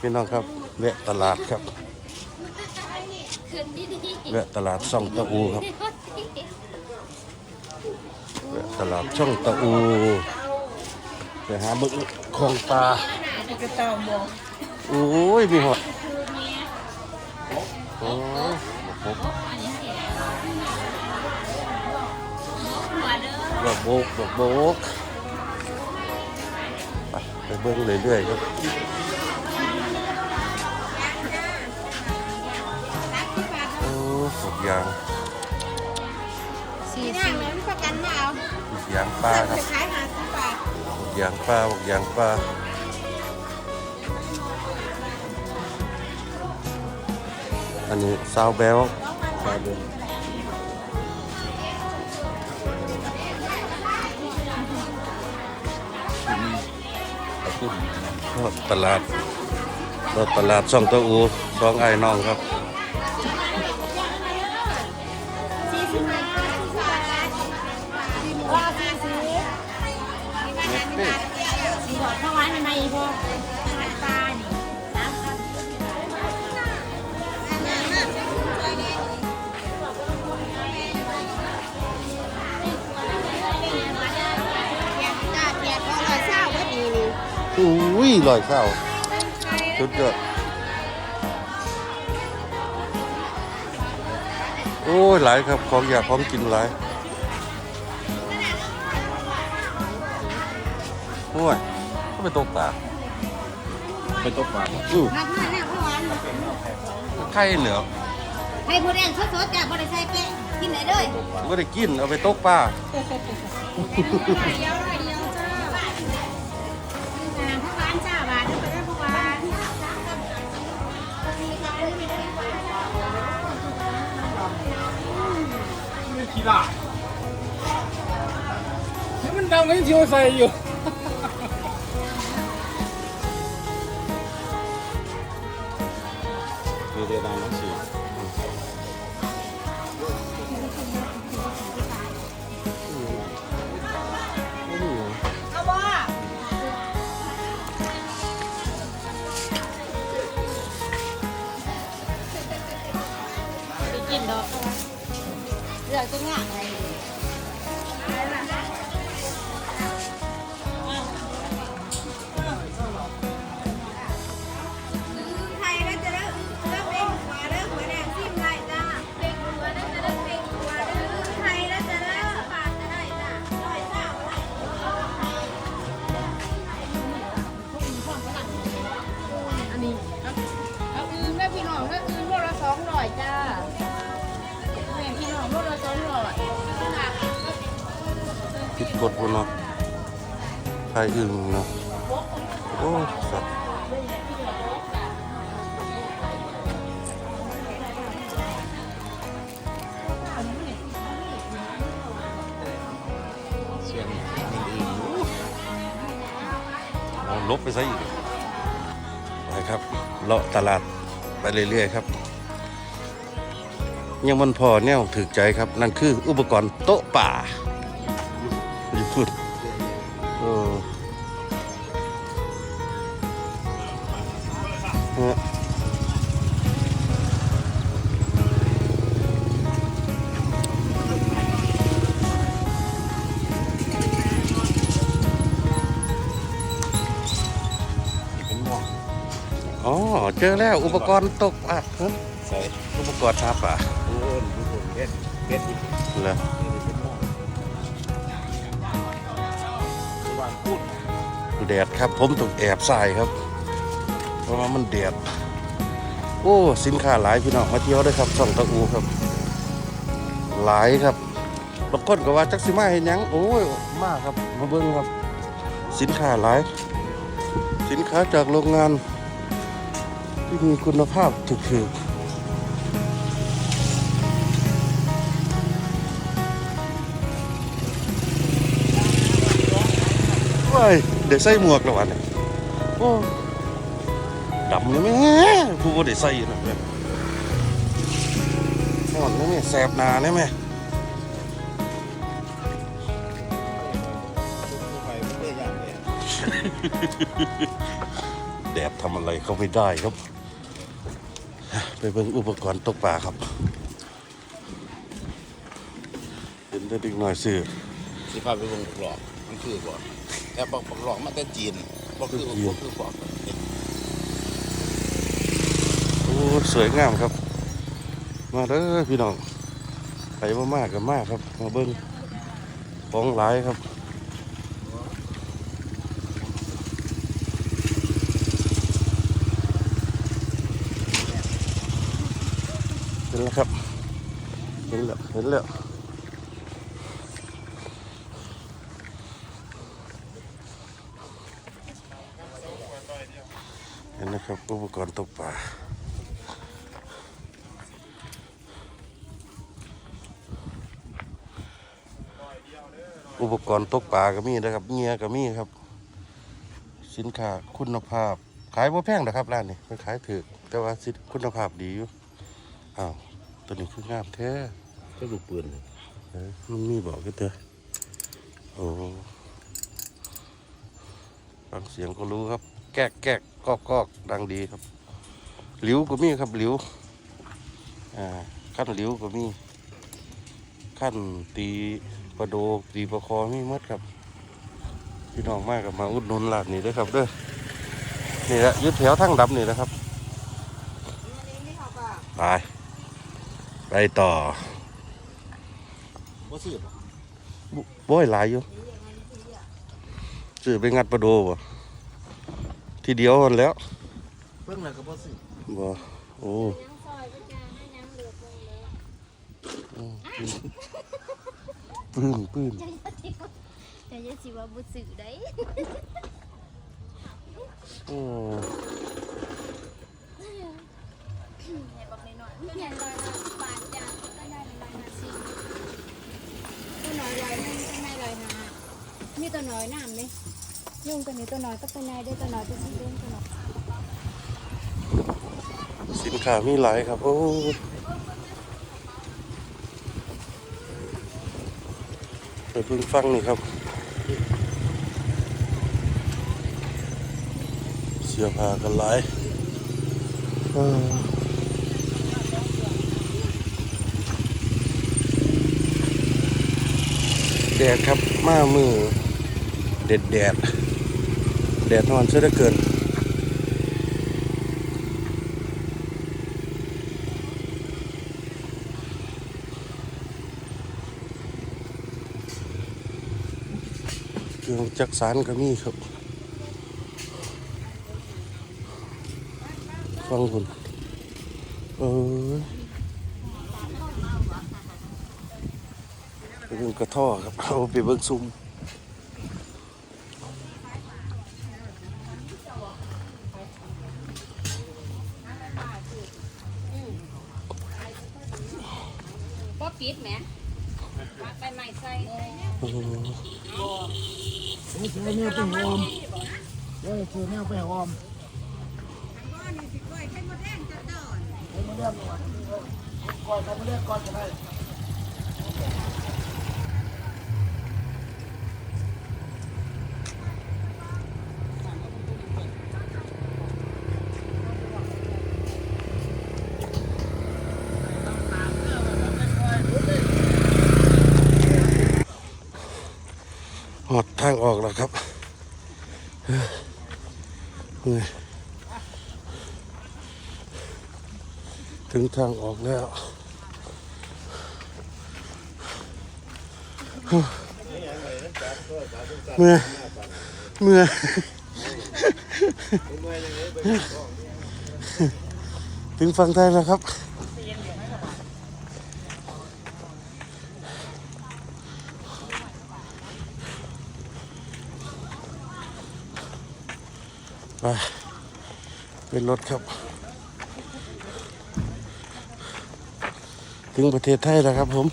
พี่น้องครับแวะตลาดครับแวะตลาดช่องตะอูครับแวะตลาดช่องตะอูไปหาบึกของปลากระเต่าโอ้ยมีหอดโอ้ยดอกโบกดอกโบก ไปไปเบิ้งเรื่อยๆครับโอ้ดอกยางสีนั่งแล้วนี่ประกันมาเอาดอกยางปลาครับ จะขายหาสิบบาทดอกยางปลาดอกยางปลาอันนี้ซาวแบลซาวแบ ตลาดรถตลาดช่องตะอูสองไอ้น้องครับ อุ้ยลอยเศร้าสุดยอดโอ้ยหลายครับของอยากพร้อมกินหลายโอ้ยก็ไปตกปลาไปตกปลาบ่อู้นับหน้าหน้าเข้าวันไข่เหนือให้ผู้แดงสดๆจ้ะบ่ได้ใส่แป้งกินได้เลยไม่ได้กินเอาไปตกปลาเดียวเดียวจ้า ไม่ขี้ละนี่มันดำกันที่ว่าใส่ เลือก ผิดบนเนาะไข่อึ่งเนาะโอ้สัตว์เสียงมันดีอยู่เอาลบไปซะอีกไปครับเลาะตลาดไปเรื่อยๆครับยังมันพอแนวถือใจครับ นั่นคืออุปกรณ์โต๊ะป่า ญี่ปุ่นเออฮะอ๋อเจอแล้วอุปกรณ์ตกป่าครับใส่อุปกรณ์หาป่าโอ้ยดูผมเบ็ดเบ็ดอีกแล้ว แดดครับ ผมต้องแอบใส่ครับ เพราะว่ามันแดด โอ้ สินค้าหลายพี่น้องมาเที่ยวได้อครับช่องตะอูครับ หลายครับบางคนก็ว่าจักสิมาเห็นยังโอ้ยมากครับมาเบิ้งครับ สินค้าหลาย สินค้าจากโรงงานที่มีคุณภาพถูกๆ ยเดี๋ยวใส่หมวกแล้ววันนี้โอ้ดำเลยแม่ผู้บ่ได้ใส่นะแม่ห่อนนะแม่แสบหนาเนี่ยแม่ไปไม่ได้ยากเลยแดดทำอะไรเขาไม่ได้ครับ ไปเบิ่งอุปกรณ์ตกปลาครับเห็นได้ดึกหน่อยซื้อสิพาไปวงหลอกมันคือบ่ แต่บอกหลอกมาแต่จีนบ่คือบ่คือบอกโอ้สวยงามครับ มาเด้อพี่น้องไปมามากกับมากครับมาเบิ้งของหลายครับเห็นแล้วครับเห็นแล้วเห็นแล้ว ห็นนะครับอุปกรณ์ตกปลาอุปกรณ์ตกปลาก็มีนะครับเงียก็มีครับ สินค้าคุณภาพ ขายบ่แพงนะครับร้านนี้มันขายถูกแต่ว่าสินคุณภาพดีอยู่อ้าวตัวนี้คืองามแท้ก็ลูกปืนเอ้ยมันมีบอกกันเถอะโอ้ฟังเสียงก็รู้ครับ แก๊กแก๊ก กอกกอกดังดีครับหลิวก็มีครับหลิวอ่าขั้นหลิวก็มีขั้นตีประโดกตีประคอมีหมดครับพี่น้องมากกับมาอุดหนุนร้านนี้ด้วยครับเด้อนี่แหละอยึดแถวทั้งดำนี่นะครับไปไปต่อบ่ซื้อบุบ่อยหลายอยู่ซื้อไปงัดประโดบ่ ทีเดียวมันแล้วเพิ่งแล้วก็บ่ซื้อบ่โอ้ยังซอยก็จะให้ยังเหลือเพิ่งเลยปื้นปื้นใจจะสิว่าใจจะสิว่าบุสื่อได้โอ้ให้บอกหน่อยๆเพียงร้อยละสิบบาทจ้ะก็ได้ร้อยละสิบตัวน้อยร้อยหนึงตัวน้อยร้อยห้านี่ตัวน้อยน้ำเล ยุ่งตัวนี้ตัวน้อยก็ตัวน้อยได้ตัวน้อยตัวสีเหลืองตัวน้อยสินค้ามีหลายครับโอ้ไปพิ่งฟังนี่ครับ เสื้อผ้ากันหลายแดดครับมามือเด็ดแดด แดดนอนเสียเหลือเกินเครื่องจักสารก็มีครับฟังคุณเออไปเบิ่งกระท่อครับเอาไปเบิ่งซุ้ม นี่คือแนวไปหอมเด้อคือแนวไปหอมก้อนนี่สิก้อยไข่มดแดงจะดอนให้มาเรียกก่อนมาเรียกก่อนก็ได้ หอดทางออกแล้วครับเฮ้ยเฮ้ยถึง ทางออกแล้วเมื่อเมื่อถึงฝั่งไทยแล้วครับ ไปเป็นรถครับ ถึงประเทศไทยแล้วครับผม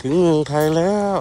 ถึงเมืองไทยแล้ว